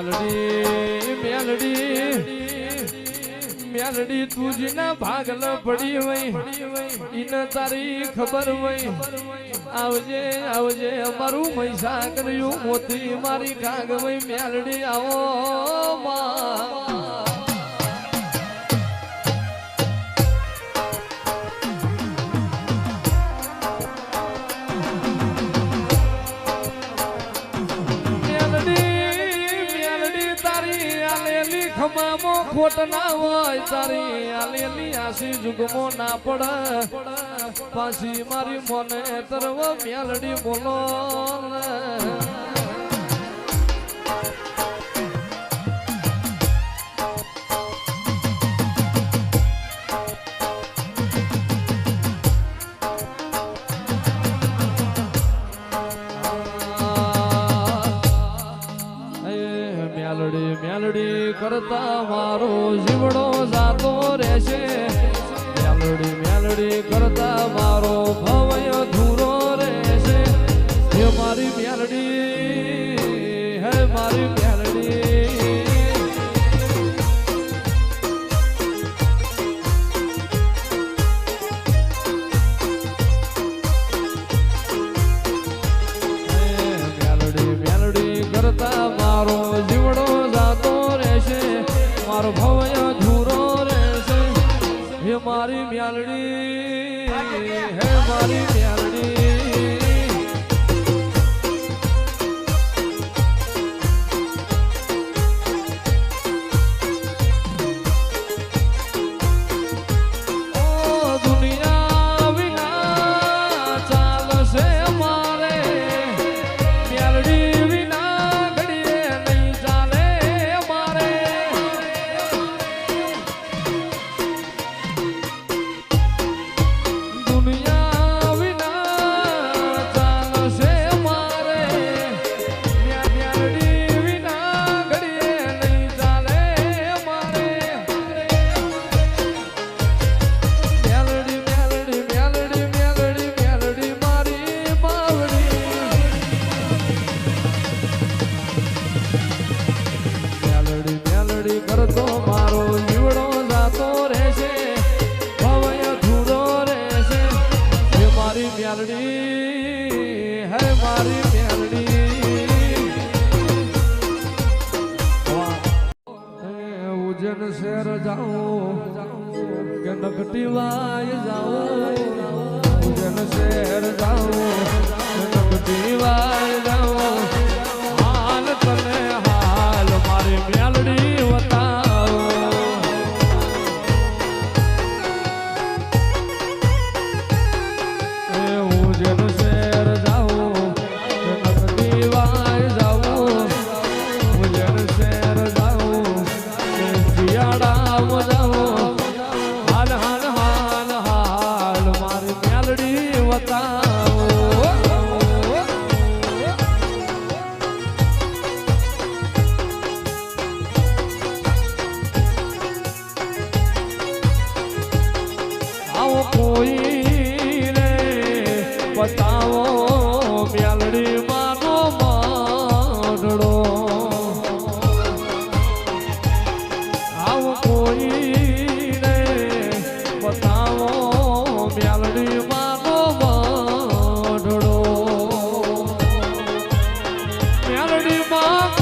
મેલડી મેલડી મેલડી તુજી ના ભાગલ પડી વઈ. ઇન તારી ખબર વઈ. આવજે આવજે, અમારું મૈસા કર્યું મોતી મારી કાગ વઈ. મેલડી આવો, માં. ખમામો ખોટ ના હોય, તારી આલેલી આસી જુગમો ના પડા. પાછી મારી મને તરવ મેલડી બોલો કરતા મારો જીવડો જાતો રહેશે. મેલડી મેલડી કરતા મારો ભાવ મારી મ્યાલડી. મેલડીમાં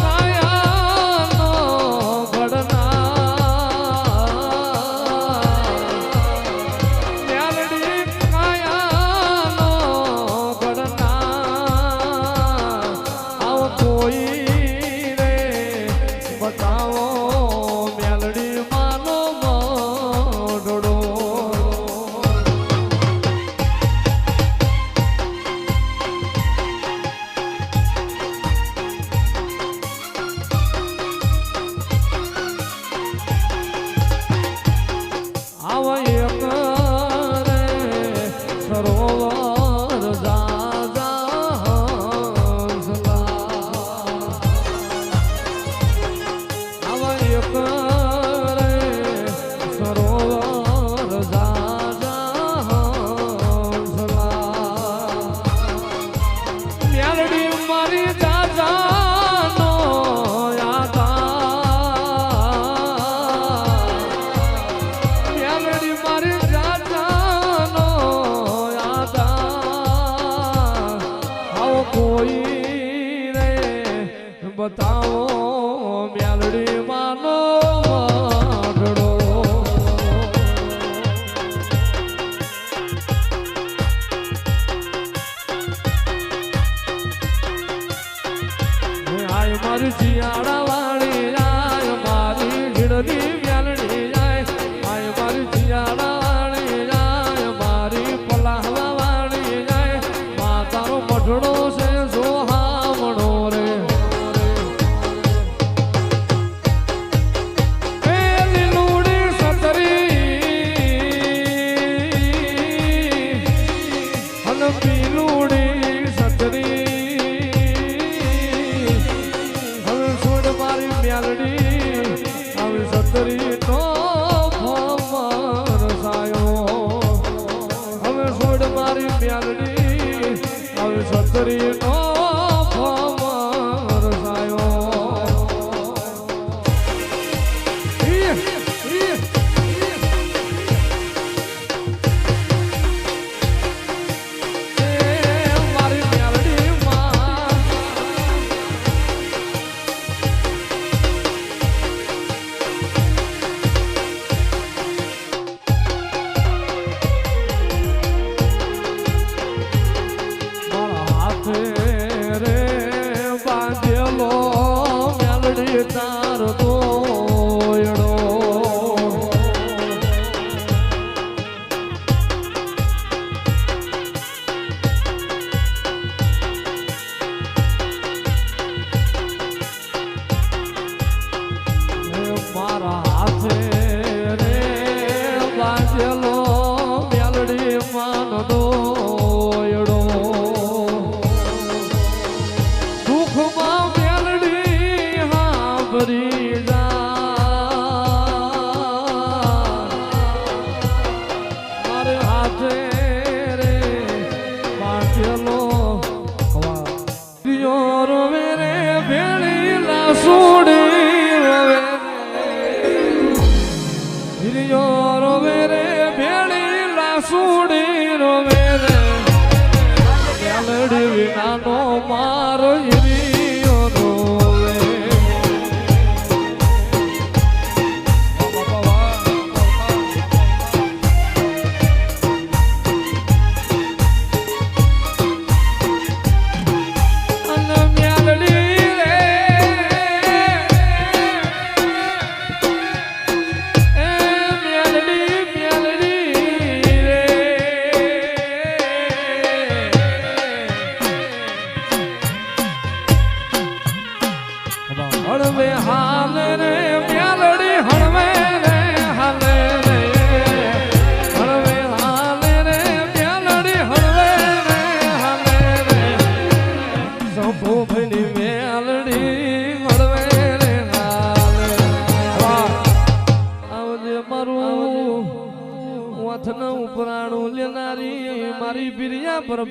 મારું શિયાળા કરી તો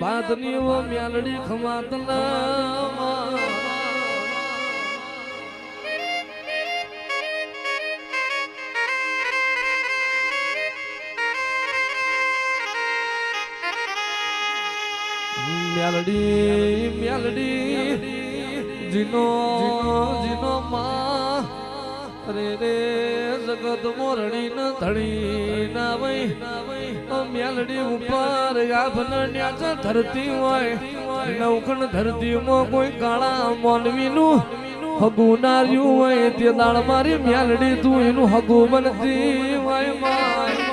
માધની ઓ મ્યાલડી ખમાતના મ્યાલડી મ્યાલડી જીનો જીનો જીનો મા. રે રે, જગત મોરણી ન ધણી ના વય મેલડી ઉપર ગાભન ન્યાચ ધરતી હોય. નવખણ ધરતીમાં કોઈ કાળા મોલવીનું હગું નાર્યું હોય. તે દાળ મારી મેલડી તું એનું હગુ બનતી હોય માય.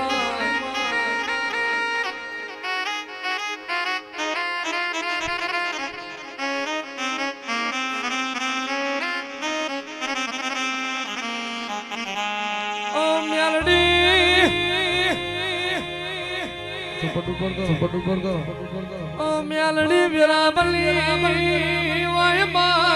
ઓ મ્યાલણી વિરામલી ઓય મા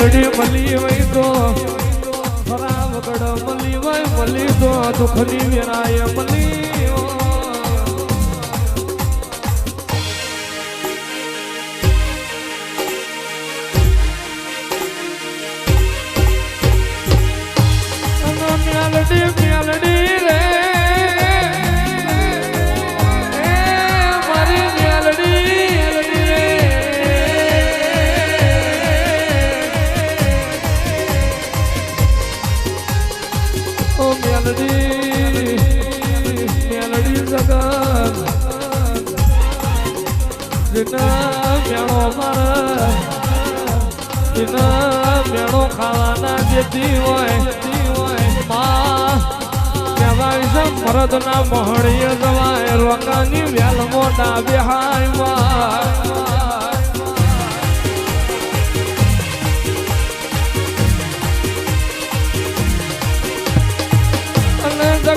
મેલડી મળી વઈ તો ખરાબ ગડ મળી વઈ મળી તો દુખની મેલડી મેલડી જગત જેના મેળો મારે જેના મેળો ખાવાના જેતી હોયમાં કહેવાય છે મરદના મહડીએ જવાય રોકાની વેલ મોટા બેહાય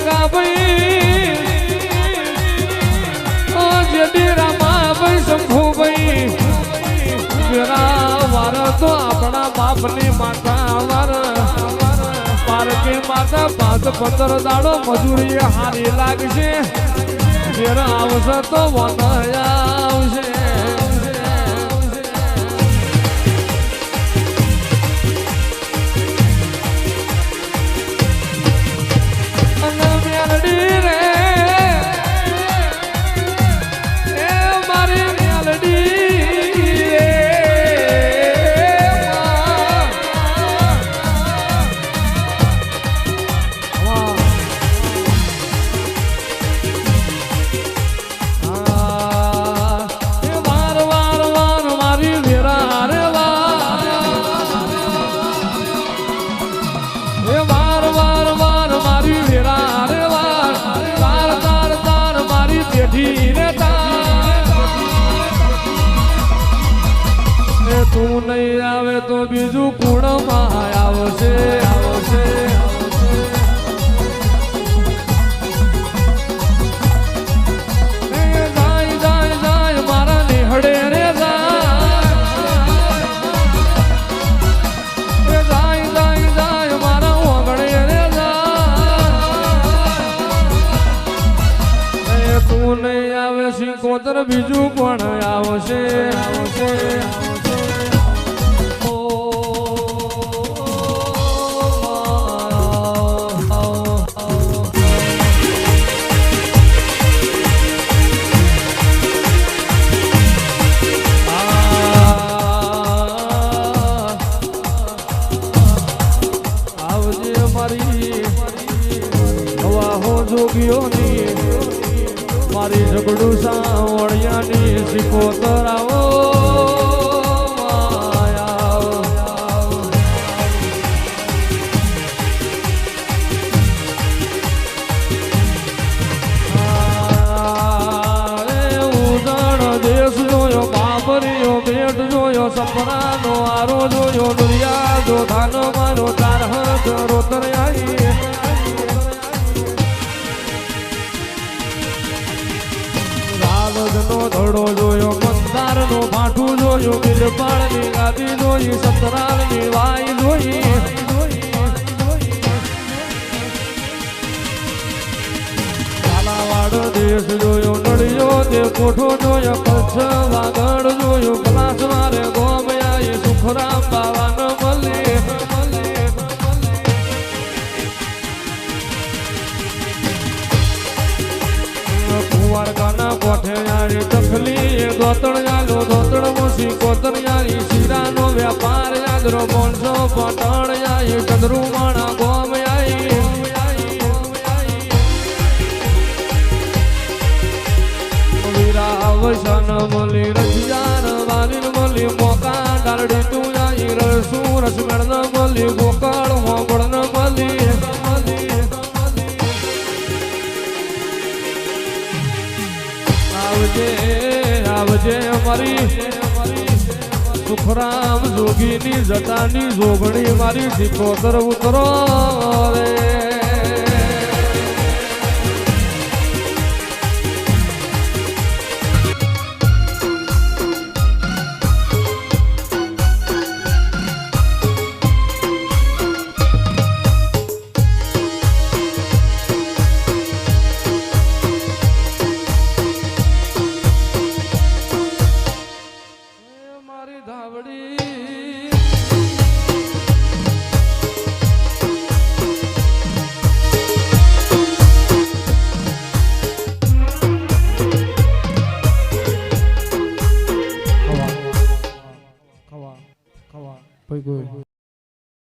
માં ભાઈ જેડી ભાઈ શંભુ ભાઈ ડેરા વાર તો આપણા બાપની માતા વાર. પારકી માતા પાંચ પંદર દાડો મજૂરી હારી લાગશે. ડેરા આવશે તો વન નહીં તો બીજું કુણમાં આવશે આવશે. જાય જાય જાય જાય. જાય જાય જાય તું નહીં આવે સિંકોતર બીજું મારી. હવા હો જોગીઓની, મારી ઝઘડું સાવણિયાની શીખો જોયો સપનાનો આરો જોયો દુનિયા જો ધાન જોયો મંદારનો ભાઠું જોયું બિલપાળની કચ્છ વાગડ જોયું પલાસ મારે ગોમયા સુખરામ બાવાન કુંવાર ગાના કોઠે યારી તખલી દોતણ યાલો દોતણ મોસી કોતણ યારી શીરાનો વ્યાપાર યાદરો બોલશો પટણ યાઈ ચંદ્રુ માણા ગોમ યાઈ અવસાન મળી રસિયાન વાલીન મળી મોકા ડાલડી તું યાઈ રસુ રસગણ સુખરામ જોગીની જટાની જોગણી મારી સિકોતર ઉતરો રે.